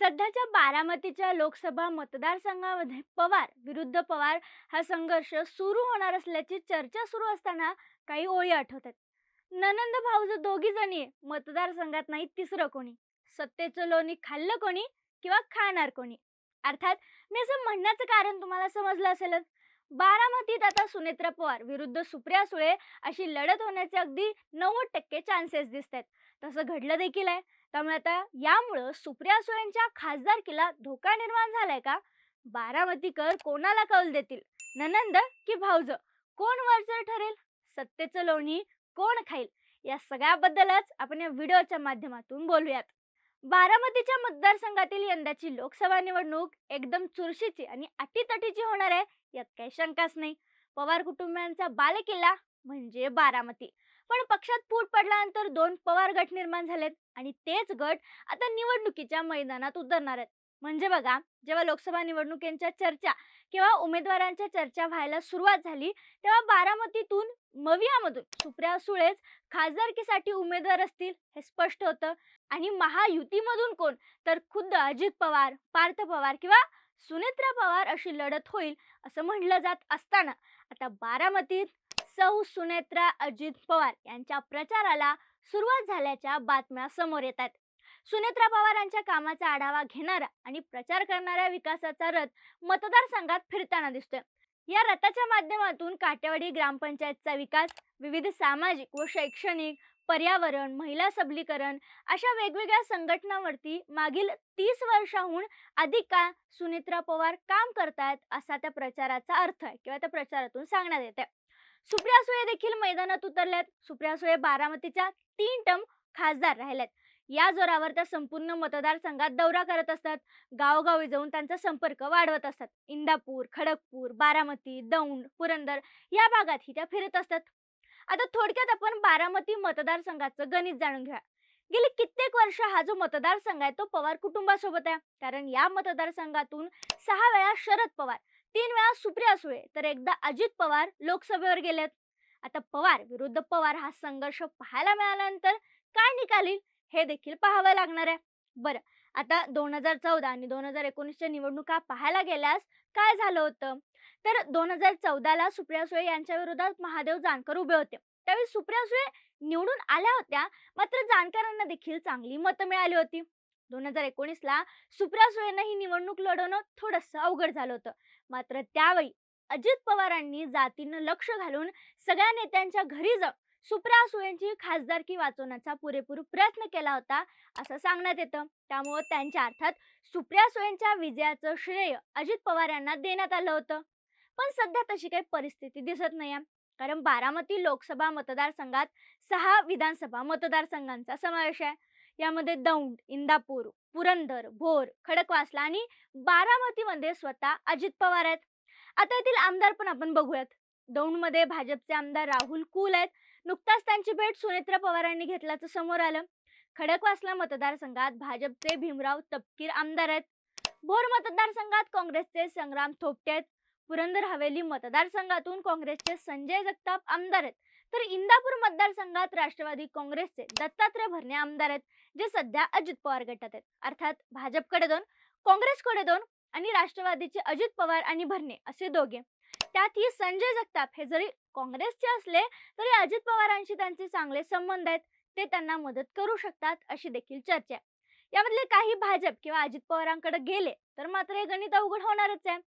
सध्याच्या बारामतीच्या लोकसभा मतदारसंघामध्ये पवार विरुद्ध पवार हा संघर्ष सुरू होणार असल्याची चर्चा सुरू असताना काही ओळी आठवतात. ननंद भाऊज दोघी जणी आहे, मतदारसंघात नाही तिसरं कोणी? सत्तेचं लोणी खाल्लं कोणी किंवा खाणार कोणी? अर्थात मी असं म्हणण्याचं कारण तुम्हाला समजलं असेलच. बारामतीत आता सुनेत्रा पवार विरुद्ध सुप्रिया सुळे अशी लढत होण्याचे अगदी नव्वद टक्के चान्सेस दिसत आहेत तसं घडलं देखील आहे. त्यामुळे आता यामुळं सुप्रिया सुळेंच्या खासदारकीला धोका निर्माण झालाय का? बारामतीकर कोणाला कौल देतील? ननंद की भाऊज? कोण वरचर ठरेल? सत्तेचं लोणी कोण खाईल? या सगळ्याबद्दलच आपण या व्हिडिओच्या माध्यमातून बोलूयात. बारामतीच्या मतदारसंघातील यंदाची लोकसभा निवडणूक एकदम चुरशीची आणि अटीतटीची होणार आहे यात काही शंकाच नाही. पवार कुटुंबियांचा बालेकिल्ला म्हणजे बारामती. पण पक्षात फूट पडल्यानंतर दोन पवार गट निर्माण झालेत आणि तेच गट आता निवडणुकीच्या मैदानात उतरणार आहेत. म्हणजे बघा जेव्हा लोकसभा निवडणुकींच्या चर्चा किंवा उमेदवारांच्या चर्चा व्हायला सुरुवात झाली तेव्हा बारामतीतून मवियामधून सुप्रिया सुळेच खासदारकीसाठी उमेदवार असतील हे स्पष्ट होतं. आणि महायुतीमधून कोण? तर खुद्द अजित पवार पार्थ पवार किंवा सुनेत्रा पवार अशी लढत होईल असं म्हणलं जात असताना. आता बारामतीत सौ सुनेत्रा अजित पवार यांच्या प्रचाराला सुरुवात झाल्याच्या बातम्या समोर येत आहेत सुनेत्रा पवार यांच्या कामाचा आढावा घेणारा आणि प्रचार करणाऱ्या विकासाचा रथ मतदारसंघात फिरताना दिसतोय. या रथाच्या माध्यमातून काटेवाडी ग्रामपंचायतचा विकास विविध सामाजिक व शैक्षणिक पर्यावरण महिला सबलीकरण अशा वेगवेगळ्या संघटनांवरती मागील तीस वर्षाहून अधिक काळ सुनेत्रा पवार काम करतायत असा त्या प्रचाराचा अर्थ आहे किंवा त्या प्रचारातून सांगण्यात येते सुप्रिया सुळे देखील मैदानात उतरल्यात. सुप्रिया सुळे बारामतीच्या तीन टर्म खासदार राहिल्यात. या जोरावर त्या संपूर्ण मतदारसंघात दौरा करत असतात. गावोगावी जाऊन त्यांचा संपर्क वाढवत असतात. इंदापूर खडगपूर बारामती दौंड पुरंदर या भागातही त्या फिरत असतात. आता थोडक्यात आपण बारामती मतदारसंघाचं गणित जाणून घ्या गेली कित्येक वर्ष हा जो मतदारसंघ आहे तो पवार कुटुंबासोबत आहे. कारण या मतदारसंघातून सहा वेळा शरद पवार तीन वेळा सुप्रिया सुळे तर एकदा अजित पवार लोकसभेवर गेलेत. आता पवार विरुद्ध पवार हा संघर्ष पाहायला मिळाल्यानंतर काय निकालील हे देखील पाहावं लागणार आहे. बरं आता दोन हजार चौदा आणि दोन हजार एकोणीसच्या निवडणुका पाहायला गेल्यास काय झालं होतं? तर दोन हजार चौदाला सुप्रिया सुळे यांच्या विरोधात महादेव जानकर उभे होते. त्यावेळी सुप्रिया सुळे निवडून आल्या होत्या मात्र जानकरांना देखील चांगली मतं मिळाली होती. दोन हजार एकोणीसला सुप्रिया सुळेंना ही निवडणूक लढवणं थोडंसं अवघड झालं होतं. मात्र त्यावेळी अजित पवारांनी जातीनं लक्ष घालून सगळ्या नेत्यांच्या घरी जाऊन सुप्रिया सुळेंची खासदारकी वाचवण्याचा पुरेपूर प्रयत्न केला होता असं सांगण्यात येतं. त्यामुळं त्यांच्या अर्थात सुप्रिया सुळेंच्या विजयाचं श्रेय अजित पवार यांना देण्यात आलं होतं. पण सध्या तशी काही परिस्थिती दिसत नाही कारण बारामती लोकसभा मतदारसंघात सहा विधानसभा मतदारसंघांचा समावेश आहे. यामध्ये दौंड इंदापूर पुरंदर भोर खडकवासला आणि बारामतीमध्ये स्वतः अजित पवार आहेत. आता येथील आमदार पण आपण बघूयात. दौंडमध्ये भाजपचे आमदार राहुल कुल आहेत. नुकताच त्यांची भेट सुनेत्रा पवारांनी घेतल्याचं समोर आलं. खडकवासला मतदारसंघात भाजपचे भीमराव तपकीर आमदार आहेत. भोर मतदारसंघात काँग्रेसचे संग्राम थोपटे आहेत. पुरंदर हवेली मतदारसंघातून काँग्रेसचे संजय जगताप आमदार आहेत. तर इंदापूर मतदारसंघात राष्ट्रवादी काँग्रेसचे दत्तात्रय भरणे आमदार आहेत जे सध्या अजित पवार गटात आहेत. अर्थात भाजपकडे दोन काँग्रेसकडे दोन आणि राष्ट्रवादीचे अजित पवार आणि भरणे असे दोघे. त्यातही संजय जगताप हे जरी काँग्रेसचे असले तरी अजित पवारांशी त्यांचे चांगले संबंध आहेत. ते त्यांना मदत करू शकतात अशी देखील चर्चा आहे. यामधले काही भाजप किंवा अजित पवारांकडे गेले तर मात्र हे गणित अवघड होणारच आहे.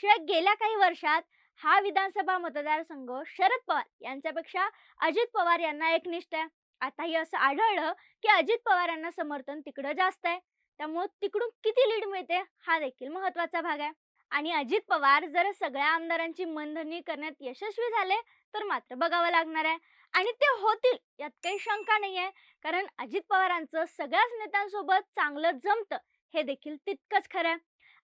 शिवाय गेल्या काही वर्षात हा विधानसभा मतदारसंघ शरद पवार यांच्यापेक्षा अजित पवार यांना एकनिष्ठ आहे. आताही असं आढळलं की अजित पवार यांना समर्थन तिकडं जास्त आहे. त्यामुळे तिकडून किती लीड मिळते हा देखील महत्त्वाचा भाग आहे. आणि अजित पवार जर सगळ्या आमदारांची मनधनी करण्यात यशस्वी झाले तर मात्र बघावं लागणार आहे. आणि ते होतील यात काही शंका नाही आहे. कारण अजित पवारांचं सगळ्याच नेत्यांसोबत चांगलं जमतं हे देखील तितकंच खरं आहे.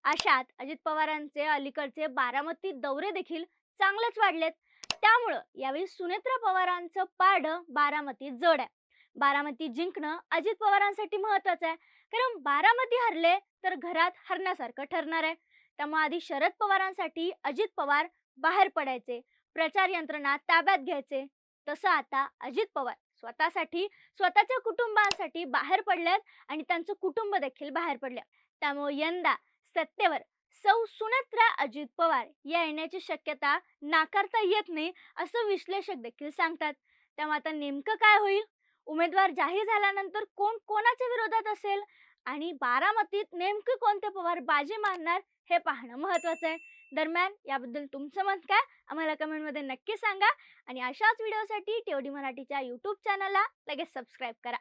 अशात अजित पवारांचे अलीकडचे बारामती दौरे देखील चांगलेच वाढलेत. त्यामुळं यावेळी सुनेत्रा पवारांचं पाड बारामतीत जड आहे. बारामती जिंकणं अजित पवारांसाठी महत्वाचं आहे. कारण बारामती हरले तर घरात हरण्यासारखं ठरणार आहे. त्यामुळे आधी शरद पवारांसाठी अजित पवार बाहेर पडायचे. प्रचार यंत्रणा ताब्यात घ्यायचे. तसं आता अजित पवार स्वतःसाठी स्वतःच्या कुटुंबासाठी बाहेर पडल्यात आणि त्यांचं कुटुंब देखील बाहेर पडले. त्यामुळे यंदा सत्तेवर. सौ सुनेत्रा अजित पवार या येण्याची शक्यता नाकारता येत नाही असं विश्लेषक देखील सांगतात. तेव्हा आता नेमकं काय होईल? उमेदवार जाहीर झाल्यानंतर कोण कोणाच्या विरोधात असेल? आणि बारामतीत नेमके कोणते पवार बाजी मारणार हे पाहणं महत्वाचं आहे. दरम्यान याबद्दल तुमचं मत काय? आम्हाला कमेंटमध्ये नक्की सांगा. आणि अशाच व्हिडिओसाठी टीओडी मराठीच्या यूट्यूब चॅनलला लगेच सबस्क्राईब करा.